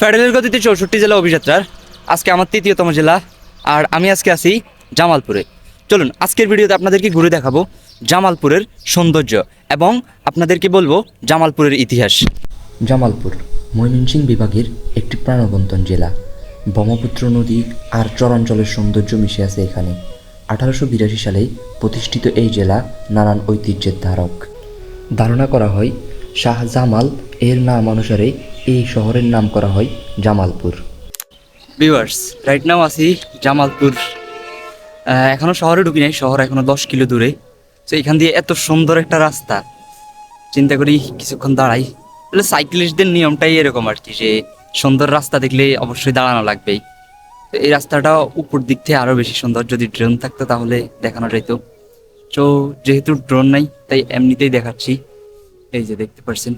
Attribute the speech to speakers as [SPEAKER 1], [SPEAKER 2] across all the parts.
[SPEAKER 1] Federal গতিতে চৌষট্টি জেলা অভিযাত্রার। আজকে আমার তৃতীয়তম জেলা, আর আমি আজকে আছি জামালপুরে। চলুন, আজকের ভিডিওতে আপনাদেরকে ঘুরে দেখাবো জামালপুরের সৌন্দর্য এবং আপনাদেরকে বলব জামালপুরের ইতিহাস।
[SPEAKER 2] জামালপুর, ময়মনসিংহ বিভাগের একটি প্রাণবন্তন জেলা। ব্রহ্মপুত্র নদী আর চরাঞ্চলের সৌন্দর্য মিশে আছে এখানে। আঠারোশো বিরাশি সালে প্রতিষ্ঠিত এই জেলা নানান ঐতিহ্যের ধারক। ধারণা করা হয়, শাহ জামাল এর নাম অনুসারে এই শহরের নাম করা হয় জামালপুর।
[SPEAKER 1] ভিউয়ার্স রাইট নাও আছি জামালপুর। আহ, এখনও শহরে ঢুকি নাই শহর এখনও দশ কিলো দূরে। তো এখান দিয়ে এত সুন্দর একটা রাস্তা। চিন্তা করি কিছুক্ষণ দাঁড়াই। তাহলে সাইক্লিস্টদের নিয়মটাই এরকম আর কি যে সুন্দর রাস্তা দেখলে অবশ্যই দাঁড়ানো লাগবেই। এই রাস্তাটা উপর দিক থেকে আরও বেশি সুন্দর যদি ড্রোন থাকতো তাহলে দেখানো যেত। তো যেহেতু ড্রোন নাই তাই এমনিতেই দেখাচ্ছি। এই যে দেখতে পাচ্ছেন।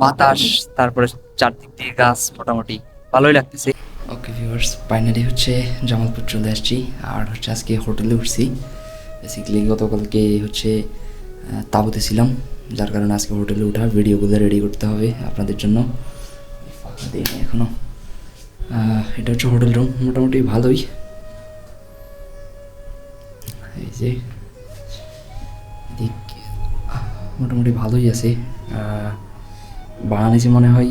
[SPEAKER 1] বাতাস, তারপরে চারদিক দিয়ে গাছ মোটামুটি। ভালোই লাগতেছে।
[SPEAKER 2] ওকে ভিউয়ার্স ফাইনালি হচ্ছে জামালপুর চলে আসছি। আর হচ্ছে আজকে হোটেলে উঠছি। বেসিক্যালি গতকালকে হচ্ছে তাঁবুতে ছিলাম। যার কারণে আজকে হোটেলে উঠা ভিডিওগুলো রেডি করতে হবে আপনাদের জন্য। দিইনি এখনও এটা হচ্ছে হোটেল রুম মোটামুটি ভালোই। এই যে মোটামুটি ভালোই আছে। নিয়েছি মনে হয়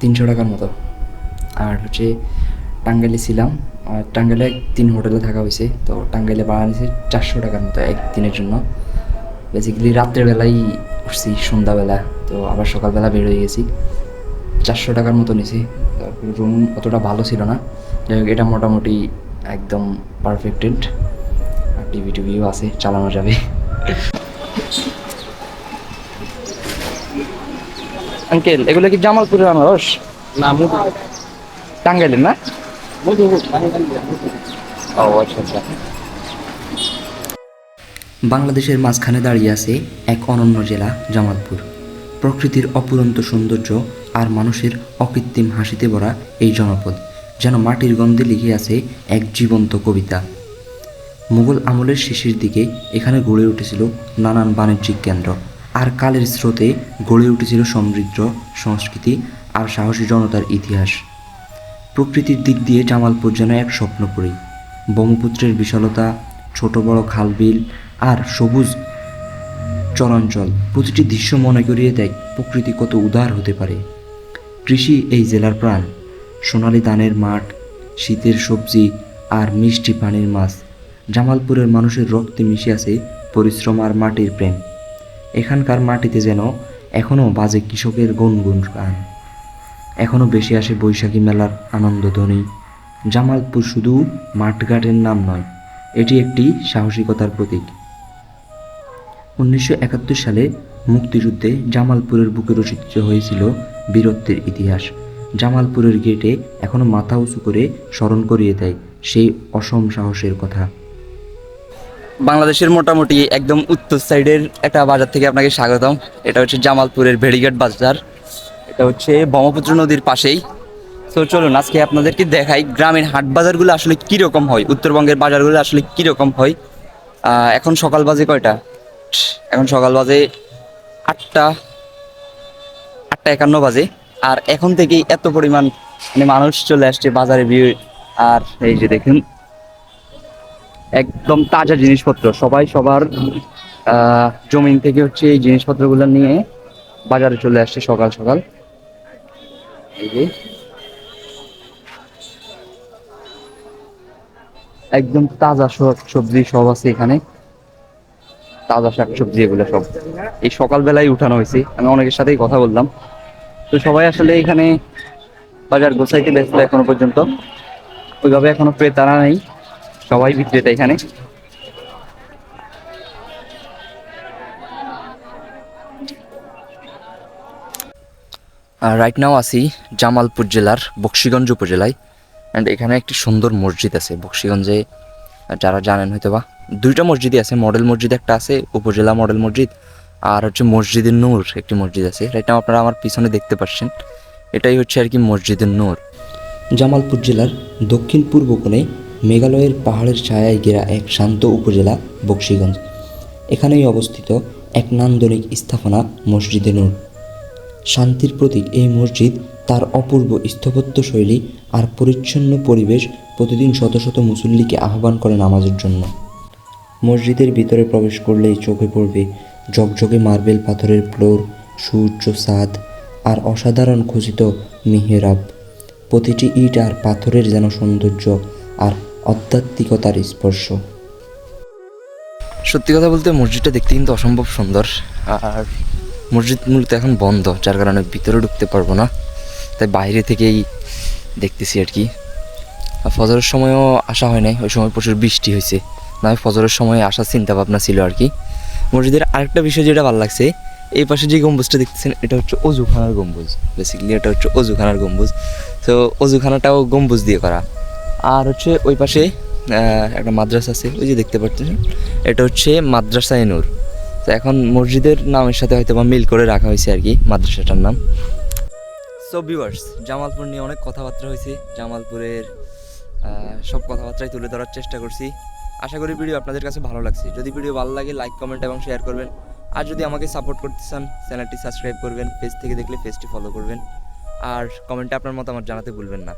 [SPEAKER 2] তিনশো টাকার মতো। আর হচ্ছে টাঙ্গাইলে ছিলাম, আর টাঙ্গাইলে তিন হোটেলে থাকা হয়েছে। তো টাঙ্গাইলে নিয়েছে চারশো টাকার মতো একদিনের জন্য। বেসিক্যালি রাত্রের বেলায় উঠছি, সন্ধ্যাবেলা। তো আবার সকালবেলা বের হয়ে গেছি। চারশো টাকার মতো নিছি রুম অতটা ভালো ছিল না। যাই হোক, এটা মোটামুটি একদম পারফেক্টেড আর টিভি টিভিও আছে, চালানো যাবে।
[SPEAKER 1] আঙ্কেল এগুলো কি জামালপুরের আনারস?
[SPEAKER 3] না মুধু।
[SPEAKER 1] টাঙ্গাইলের না?
[SPEAKER 3] মুধু
[SPEAKER 1] ও আচ্ছা আচ্ছা।
[SPEAKER 2] বাংলাদেশের মাঝখানে দাঁড়িয়ে আছে এক অনন্য জেলা জামালপুর। প্রকৃতির অপুরন্ত সৌন্দর্য আর মানুষের অকৃত্রিম হাসিতে ভরা এই জনপদ যেন মাটির গন্ধে লিখে আছে এক জীবন্ত কবিতা। মুঘল আমলের শেষের দিকে এখানে গড়ে উঠেছিল নানান বাণিজ্যিক কেন্দ্র। আর কালের স্রোতে গড়ে উঠেছিল সমৃদ্ধ সংস্কৃতি আর সাহসী জনতার ইতিহাস। প্রকৃতির দিক দিয়ে জামালপুর যেন এক স্বপ্নপুরী ব্রহ্মপুত্রের বিশালতা, ছোট বড় খালবিল আর সবুজ চরাঞ্চল প্রতিটি দৃশ্য মনে করিয়ে দেয় প্রকৃতি কত উদার হতে পারে। কৃষি এই জেলার প্রাণ। সোনালি ধানের মাঠ, শীতের সবজি আর মিষ্টি পানির মাছ। জামালপুরের মানুষের রক্তে মিশে আছে পরিশ্রম আর মাটির প্রেম। এখানকার মাটিতে যেন এখনও বাজে কৃষকের গুনগুন গান। এখনও বেশি আসে বৈশাখী মেলার আনন্দধ্বনি। জামালপুর শুধু মাঠঘাটের নাম নয়, এটি একটি সাহসিকতার প্রতীক। উনিশশো একাত্তর সালে মুক্তিযুদ্ধে জামালপুরের বুকে রচিত হয়েছিল বীরত্বের ইতিহাস। জামালপুরের গেটে এখনও মাথা উঁচু করে স্মরণ করিয়ে দেয় সেই অসম সাহসের কথা।
[SPEAKER 1] বাংলাদেশের মোটামুটি একদম উত্তর সাইডের একটা বাজার থেকে আপনাকে স্বাগতম। এটা হচ্ছে জামালপুরের ভেড়িঘাট বাজার। এটা হচ্ছে ব্রহ্মপুত্র নদীর পাশেই। তো চলুন, আজকে আপনাদেরকে দেখাই গ্রামের হাট বাজারগুলো আসলে কীরকম হয়, উত্তরবঙ্গের বাজারগুলো আসলে কীরকম হয়। এখন সকাল বাজে কয়টা? এখন সকাল বাজে আটটা আটটা একান্ন বাজে। আর এখন থেকেই এত পরিমাণ মানে মানুষ চলে আসছে বাজারে ভিড়। আর এই যে দেখুন একদম তাজা জিনিসপত্র। সবাই সবার জমিন থেকে হচ্ছে এই জিনিসপত্রগুলো নিয়ে বাজারে চলে আসছে সকাল সকাল। একদম তাজা সব সবজি সব আছে এখানে। তাজা শাক সবজি এগুলো সব। এই সকালবেলায় উঠানো হয়েছে। আমি অনেকের সাথেই কথা বললাম। তো সবাই আসলে এখানে বাজার গোছাইতে ব্যস্ত এখনও পর্যন্ত। ওইভাবে এখনও ক্রেতারা নেই। সবাই বিক্রেতা এখানে। রাইট নাও আছি জামালপুর জেলার বক্সিগঞ্জ উপজেলায়। অ্যান্ড এখানে একটি সুন্দর মসজিদ আছে বক্সিগঞ্জে। যারা জানেন হয়তো বা দুইটা মসজিদই আছে, মডেল মসজিদ একটা আছে, উপজেলা মডেল মসজিদ, আর হচ্ছে মসজিদের নূর একটি মসজিদ আছে। রাইট নাও আপনারা আমার পিছনে দেখতে পাচ্ছেন, এটাই হচ্ছে আর কি মসজিদের নূর।
[SPEAKER 2] জামালপুর জেলার দক্ষিণ পূর্ব কোণে মেঘালয়ের পাহাড়ের ছায়ায় ঘেরা এক শান্ত উপজেলা, বক্সিগঞ্জ। এখানেই অবস্থিত এক নান্দনিক স্থাপনা, মসজিদে নূর। শান্তির প্রতীক এই মসজিদ তার অপূর্ব স্থাপত্য শৈলী আর পরিচ্ছন্ন পরিবেশ প্রতিদিন শত শত মুসল্লিকে আহ্বান করে নামাজের জন্য। মসজিদের ভিতরে প্রবেশ করলেই চোখে পড়বে জকজকে মার্বেল পাথরের ফ্লোর, সূর্য সাদ আর অসাধারণ খচিত মিহেরাব। প্রতিটি ইট আর পাথরের যেন সৌন্দর্য আর আধ্যাত্মিকতার স্পর্শ।
[SPEAKER 1] সত্যি কথা বলতে মসজিদটা দেখতে কিন্তু অসম্ভব সুন্দর। আর মসজিদ মূলত এখন বন্ধ, যার কারণে ভিতরে ঢুকতে পারব না। তাই বাইরে থেকেই দেখতেছি আর কি। ফজরের সময়ও আসা হয় নাই, ওই সময় প্রচুর বৃষ্টি হয়েছে। না ফজরের সময় আসার চিন্তা ভাবনা ছিল আর কি। মসজিদের আরেকটা বিষয় যেটা ভালো লাগছে, এই পাশে যে গম্বুজটা দেখতেছেন, এটা হচ্ছে অজুখানার গম্বুজ। বেসিক্যালি এটা হচ্ছে অজুখানার গম্বুজ। তো অজুখানাটাও গম্বুজ দিয়ে করা। আর হচ্ছে ওই পাশে একটা মাদ্রাসা আছে, ওই যে দেখতে পাচ্ছেন এটা হচ্ছে মাদ্রাসা এনুর তো এখন মসজিদের নামের সাথে হয়তো বা মিল করে রাখা হয়েছে আর কি, মাদ্রাসাটার নাম। সো ভিউয়ার্স জামালপুর নিয়ে অনেক কথাবার্তা হয়েছে। জামালপুরের সব কথাবার্তাই তুলে ধরার চেষ্টা করছি। আশা করি ভিডিও আপনাদের কাছে ভালো লাগছে। যদি ভিডিও ভালো লাগে লাইক কমেন্ট এবং শেয়ার করবেন। আর যদি আমাকে সাপোর্ট করতে চান, চ্যানেলটি সাবস্ক্রাইব করবেন। পেজ থেকে দেখলে পেজটি ফলো করবেন। আর কমেন্টে আপনার মতামত জানাতে ভুলবেন না।